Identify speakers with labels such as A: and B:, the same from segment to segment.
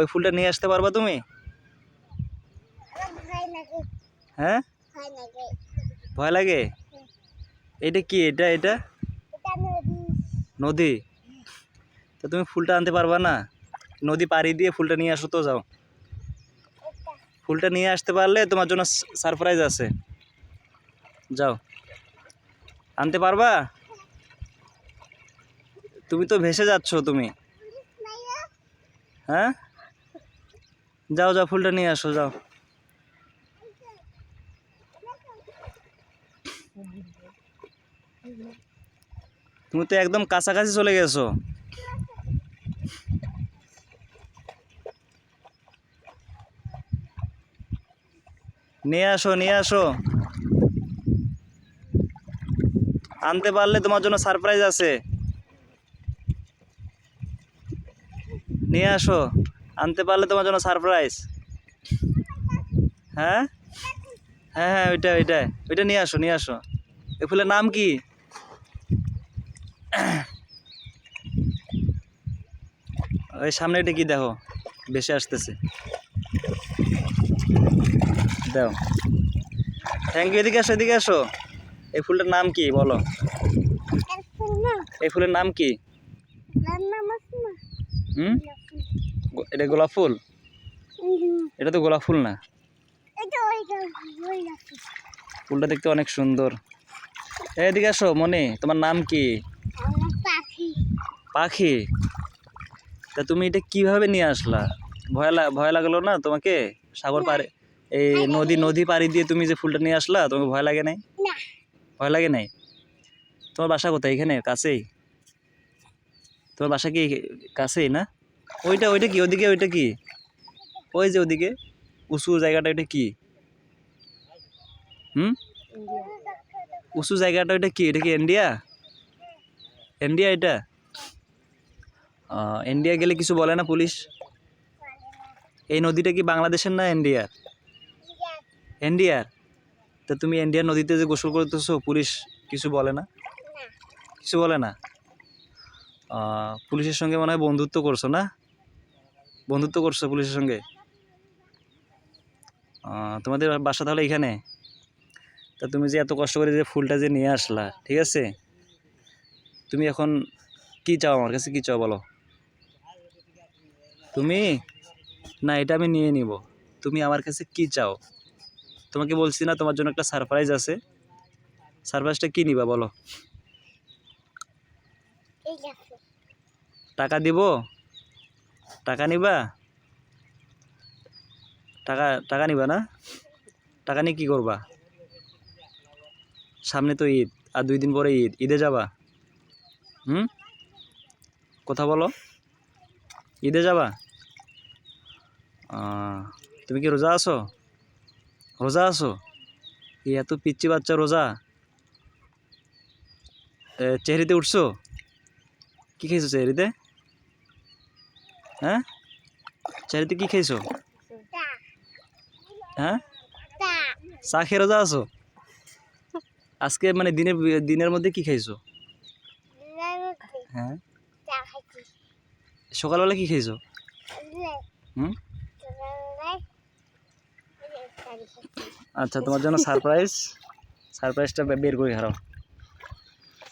A: ওই ফুলটা নিয়ে আসতে পারবা তুমি? হ্যাঁ?
B: ভয় লাগে?
A: এটা কি? এটা এটা?
B: নদী।
A: তো তুমি ফুলটা আনতে পারবা না? নদী পাড়ি দিয়ে ফুলটা নিয়ে আসো তো, যাও। ফুলটা নিয়ে আসতে পারলে তোমার জন্য সারপ্রাইজ আছে। যাও। আনতে পারবা? তুমি তো ভেসে যাচ্ছ তুমি। হ্যাঁ? যাও যাও, ফুলটা নিয়ে আসো, যাও। তুমি তো একদম কাছাকাছি চলে গেছো। নিয়ে আসো নিয়ে আসো। আনতে পারলে তোমার জন্য সারপ্রাইজ আছে। নিয়ে আসো। আনতে পারলে তোমার জন্য সারপ্রাইজ হ্যাঁ? হ্যাঁ হ্যাঁ ওইটা ওইটা ওইটা নিয়ে আসো নিয়ে আসো। এই ফুলের নাম কি? ওই সামনে এটা কি দেখো? বেশি আসতেছে। দাও। থ্যাংক ইউ এদিকে আসো এদিকে আসো। এই ফুলটার নাম কি বলো? এই ফুলের নাম কি? হুম? এটা গোলাপ ফুল? এটা তো গোলাপ ফুল না? ফুলটা দেখতে অনেক সুন্দর। এদিকে আসো মনে তোমার নাম কি?
B: পাখি।
A: পাখি? তা তুমি এটা কীভাবে নিয়ে আসলা? ভয় ভয় লাগল না তোমাকে? সাগর পাড়ে এই নদী নদী পাড়ি দিয়ে তুমি যে ফুলটা নিয়ে আসলা তোমাকে ভয় লাগে নাই? ভয় লাগে নাই? তোমার বাসা কোথায়? এখানে? কাছেই? তোমার বাসা কি কাছেই না? ওইটা ওইটা কি? ওদিকে ওইটা কি? ওই যে ওদিকে উঁচু জায়গাটা ওইটা কি? হুম? উঁচু জায়গাটা ওইটা কি? এটা কি ইন্ডিয়া ইন্ডিয়া এটা? ইন্ডিয়া গেলে কিছু বলে না পুলিশ? এই নদীটা কি বাংলাদেশের না ইন্ডিয়ার ইন্ডিয়ার তা তুমি ইন্ডিয়ার নদীতে যে গোসল করতেছো পুলিশ কিছু বলে না? কিছু বলে না? পুলিশের সঙ্গে মনে হয় বন্ধুত্ব করছ না? বন্ধুত্ব করছ পুলিশের সঙ্গে? তোমাদের বাসা তাহলে এখানে? তা তুমি যে এত কষ্ট করে যে ফুলটা যে নিয়ে আসলা ঠিক আছে? তুমি এখন কি চাও আমার কাছে? কি চাও বলো? তুমি? না এটা আমি নিয়ে নিব। তুমি আমার কাছে কি চাও? তোমাকে বলছি না তোমার জন্য একটা সারপ্রাইজ আছে। সারপ্রাইজটা কি নিবা বলো? টাকা দিব? টাকা নিবা? টাকা টাকা নিবা না? টাকা নিয়ে কী করবা? সামনে তো ঈদ, আর দুই দিন পরে ঈদ, ঈদে যাবা? হুম? কথা বলো। ঈদে যাবা? তুমি কি রোজা আছো? রোজা আছো? এই এত পিচ্ছি বাচ্চা রোজা। চেহারিতে উঠছো? কি খেয়েছো চেহারিতে? হ্যাঁ? চারিতে কি খেয়েছো
B: তা
A: হ্যাঁ? চা খেয়ে রোজা আছো? আজকে মানে দিনের দিনের মধ্যে কি খাইছো? হ্যাঁ? সকালবেলা কি
B: খাইছি?
A: আচ্ছা তোমার জন্য সারপ্রাইজ সারপ্রাইজটা বের করে হারাও।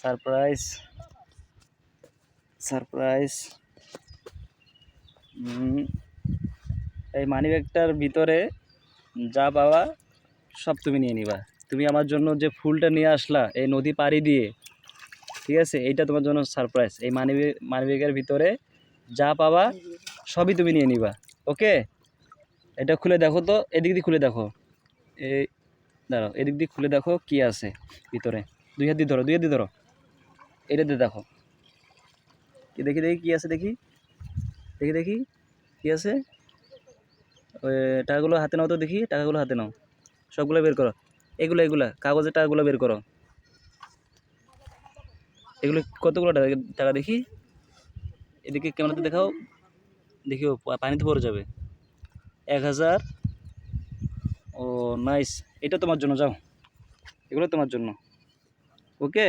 A: সারপ্রাইজ সারপ্রাইজ এই মানি ব্যাগটার ভিতরে যা পাওয়া সব তুমি নিয়ে নিবা। তুমি আমার জন্য যে ফুলটা নিয়ে আসলা, এই নদী পাড়ি দিয়ে, ঠিক আছে? এইটা তোমার জন্য সারপ্রাইজ এই মানি মানি ব্যাগের ভিতরে যা পাবা সবই তুমি নিয়ে নিবা ওকে এটা খুলে দেখো তো, এদিক দিয়ে খুলে দেখো। এই দাঁড়াও, এদিক দিয়ে খুলে দেখো কি আছে ভিতরে। দুই হাত দিয়ে ধরো, দুই হাত দিয়ে ধরো। এটা দিয়ে দেখো। দেখি দেখি কি আছে দেখি? দেখি দেখি। কি আছে? টাকাগুলো হাতে নাও তো দেখি, টাকাগুলো হাতে নাও। সবগুলো বের করো। এগুলো, এগুলা, কাগজের টাকাগুলো বের করো। এগুলো কতগুলো টাকা? দেখি। এদিকে ক্যামেরাতে দেখাও। দেখিও পানিতে পড়ে যাবে। এক হাজার। Oh, nice. এটা তোমার জন্য, যাও। এগুলো তোমার জন্য। ওকে?